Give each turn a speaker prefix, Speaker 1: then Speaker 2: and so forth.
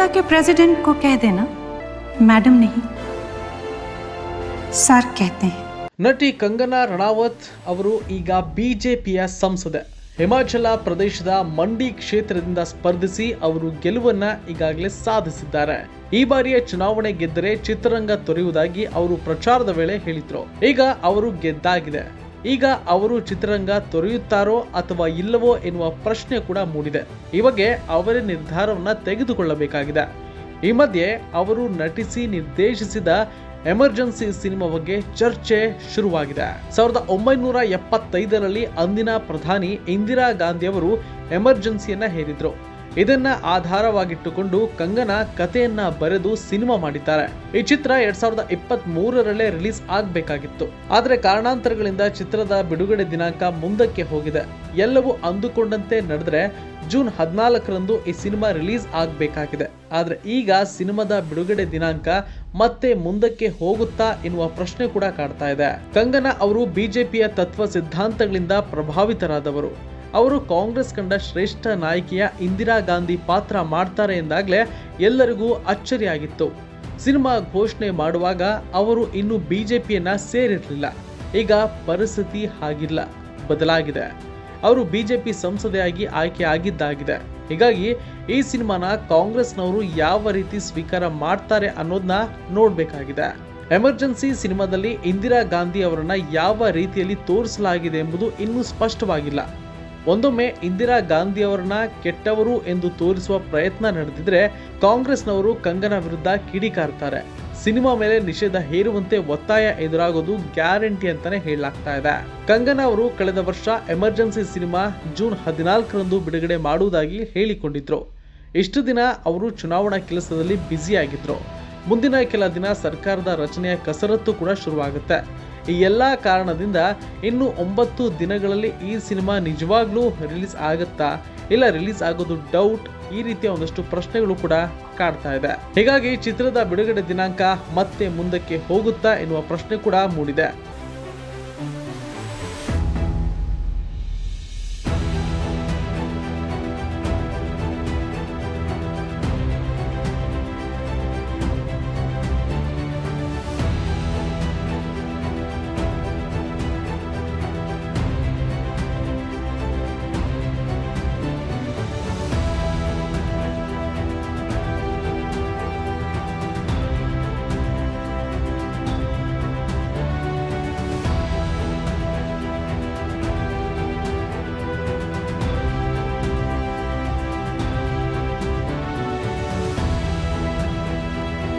Speaker 1: America के president को कह देना मैडम नहीं सर कहते हैं
Speaker 2: ನಟಿ ಕಂಗನಾ ರಣಾವತ್ ಅವರು ಈಗ ಬಿಜೆಪಿಯ ಸಂಸದೆ ಹಿಮಾಚಲ ಪ್ರದೇಶದ ಮಂಡಿ ಕ್ಷೇತ್ರದಿಂದ ಸ್ಪರ್ಧಿಸಿ ಅವರು ಗೆಲುವನ್ನ ಈಗಾಗಲೇ ಸಾಧಿಸಿದ್ದಾರೆ ಈ ಬಾರಿಯ ಚುನಾವಣೆ ಗೆದ್ದರೆ ಚಿತ್ರರಂಗ ತೊರೆಯುವುದಾಗಿ ಅವರು ಪ್ರಚಾರದ ವೇಳೆ ಹೇಳಿದ್ರು ಈಗ ಅವರು ಗೆದ್ದಾಗಿದೆ ಈಗ ಅವರು ಚಿತ್ರರಂಗ ತೊರೆಯುತ್ತಾರೋ ಅಥವಾ ಇಲ್ಲವೋ ಎನ್ನುವ ಪ್ರಶ್ನೆ ಕೂಡ ಮೂಡಿದೆ. ಈ ಬಗ್ಗೆ ಅವರೇ ನಿರ್ಧಾರವನ್ನು ತೆಗೆದುಕೊಳ್ಳಬೇಕಾಗಿದೆ. ಈ ಮಧ್ಯೆ ಅವರು ನಟಿಸಿ ನಿರ್ದೇಶಿಸಿದ ಎಮರ್ಜೆನ್ಸಿ ಸಿನಿಮಾ ಬಗ್ಗೆ ಚರ್ಚೆ ಶುರುವಾಗಿದೆ. ಸಾವಿರದ ಒಂಬೈನೂರ ಎಪ್ಪತ್ತೈದರಲ್ಲಿ ಅಂದಿನ ಪ್ರಧಾನಿ ಇಂದಿರಾ ಗಾಂಧಿ ಅವರು ಎಮರ್ಜೆನ್ಸಿಯನ್ನ ಹೇರಿದ್ರು ಇದನ್ನ ಆಧಾರವಾಗಿಟ್ಟುಕೊಂಡು ಕಂಗನಾ ಕಥೆಯನ್ನ ಬರೆದು ಸಿನಿಮಾ ಮಾಡಿದ್ದಾರೆ. ಈ ಚಿತ್ರ ಎರಡ್ ಸಾವಿರದ ಇಪ್ಪತ್ತ್ ಮೂರರಲ್ಲೇ ರಿಲೀಸ್ ಆಗ್ಬೇಕಾಗಿತ್ತು. ಆದ್ರೆ ಕಾರಣಾಂತರಗಳಿಂದ ಚಿತ್ರದ ಬಿಡುಗಡೆ ದಿನಾಂಕ ಮುಂದಕ್ಕೆ ಹೋಗಿದೆ. ಎಲ್ಲವೂ ಅಂದುಕೊಂಡಂತೆ ನಡೆದ್ರೆ ಜೂನ್ ಹದಿನಾಲ್ಕರಂದು ಈ ಸಿನಿಮಾ ರಿಲೀಸ್ ಆಗಬೇಕಾಗಿದೆ. ಆದರೆ ಈಗ ಸಿನಿಮಾದ ಬಿಡುಗಡೆ ದಿನಾಂಕ ಮತ್ತೆ ಮುಂದಕ್ಕೆ ಹೋಗುತ್ತಾ ಎನ್ನುವ ಪ್ರಶ್ನೆ ಕೂಡ ಕಾಡ್ತಾ ಇದೆ. ಕಂಗನಾ ಅವರು ಬಿಜೆಪಿಯ ತತ್ವ ಸಿದ್ಧಾಂತಗಳಿಂದ ಪ್ರಭಾವಿತರಾದವರು. ಅವರು ಕಾಂಗ್ರೆಸ್ ಕಂಡ ಶ್ರೇಷ್ಠ ನಾಯಕಿಯ ಇಂದಿರಾ ಗಾಂಧಿ ಪಾತ್ರ ಮಾಡ್ತಾರೆ ಎಂದಾಗಲೇ ಎಲ್ಲರಿಗೂ ಅಚ್ಚರಿಯಾಗಿತ್ತು. ಸಿನಿಮಾ ಘೋಷಣೆ ಮಾಡುವಾಗ ಅವರು ಇನ್ನು ಬಿಜೆಪಿಯನ್ನ ಸೇರಿರಲಿಲ್ಲ. ಈಗ ಪರಿಸ್ಥಿತಿ ಹಾಗಿಲ್ಲ, ಬದಲಾಗಿದೆ. ಅವರು ಬಿಜೆಪಿ ಸಂಸದೆಯಾಗಿ ಆಯ್ಕೆ ಆಗಿದ್ದಾಗಿದೆ. ಹೀಗಾಗಿ ಈ ಸಿನಿಮಾನ ಕಾಂಗ್ರೆಸ್ನವರು ಯಾವ ರೀತಿ ಸ್ವೀಕಾರ ಮಾಡ್ತಾರೆ ಅನ್ನೋದನ್ನ ನೋಡಬೇಕಾಗಿದೆ. ಎಮರ್ಜೆನ್ಸಿ ಸಿನಿಮಾದಲ್ಲಿ ಇಂದಿರಾ ಗಾಂಧಿ ಅವರನ್ನ ಯಾವ ರೀತಿಯಲ್ಲಿ ತೋರಿಸಲಾಗಿದೆ ಎಂಬುದು ಇನ್ನೂ ಸ್ಪಷ್ಟವಾಗಿಲ್ಲ. ಒಂದೊಮ್ಮೆ ಇಂದಿರಾ ಗಾಂಧಿ ಅವರನ್ನ ಕೆಟ್ಟವರು ಎಂದು ತೋರಿಸುವ ಪ್ರಯತ್ನ ನಡೆದಿದ್ರೆ ಕಾಂಗ್ರೆಸ್ನವರು ಕಂಗನ ವಿರುದ್ಧ ಕಿಡಿಕಾರ್ತಾರೆ ಸಿನಿಮಾ ಮೇಲೆ ನಿಷೇಧ ಹೇರುವಂತೆ ಒತ್ತಾಯ ಎದುರಾಗೋದು ಗ್ಯಾರಂಟಿ ಅಂತಾನೆ ಹೇಳಲಾಗ್ತಾ ಇದೆ. ಕಂಗನಾ ಅವರು ಕಳೆದ ವರ್ಷ ಎಮರ್ಜೆನ್ಸಿ ಸಿನಿಮಾ ಜೂನ್ ಹದಿನಾಲ್ಕರಂದು ಬಿಡುಗಡೆ ಮಾಡುವುದಾಗಿ ಹೇಳಿಕೊಂಡಿದ್ರು. ಇಷ್ಟು ದಿನ ಅವರು ಚುನಾವಣಾ ಕೆಲಸದಲ್ಲಿ ಬ್ಯುಸಿಯಾಗಿದ್ರು. ಮುಂದಿನ ಕೆಲ ದಿನ ಸರ್ಕಾರದ ರಚನೆಯ ಕಸರತ್ತು ಕೂಡ ಶುರುವಾಗುತ್ತೆ. ಈ ಎಲ್ಲ ಕಾರಣದಿಂದ ಇನ್ನು ಒಂಬತ್ತು ದಿನಗಳಲ್ಲಿ ಈ ಸಿನಿಮಾ ನಿಜವಾಗ್ಲೂ ರಿಲೀಸ್ ಆಗುತ್ತಾ ಇಲ್ಲ ರಿಲೀಸ್ ಆಗೋದು ಡೌಟ್ ಈ ರೀತಿಯ ಒಂದಷ್ಟು ಪ್ರಶ್ನೆಗಳು ಕೂಡ ಕಾಡ್ತಾ ಇದೆ. ಹೀಗಾಗಿ ಚಿತ್ರದ ಬಿಡುಗಡೆ ದಿನಾಂಕ ಮತ್ತೆ ಮುಂದಕ್ಕೆ ಹೋಗುತ್ತಾ ಎನ್ನುವ ಪ್ರಶ್ನೆ ಕೂಡ ಮೂಡಿದೆ.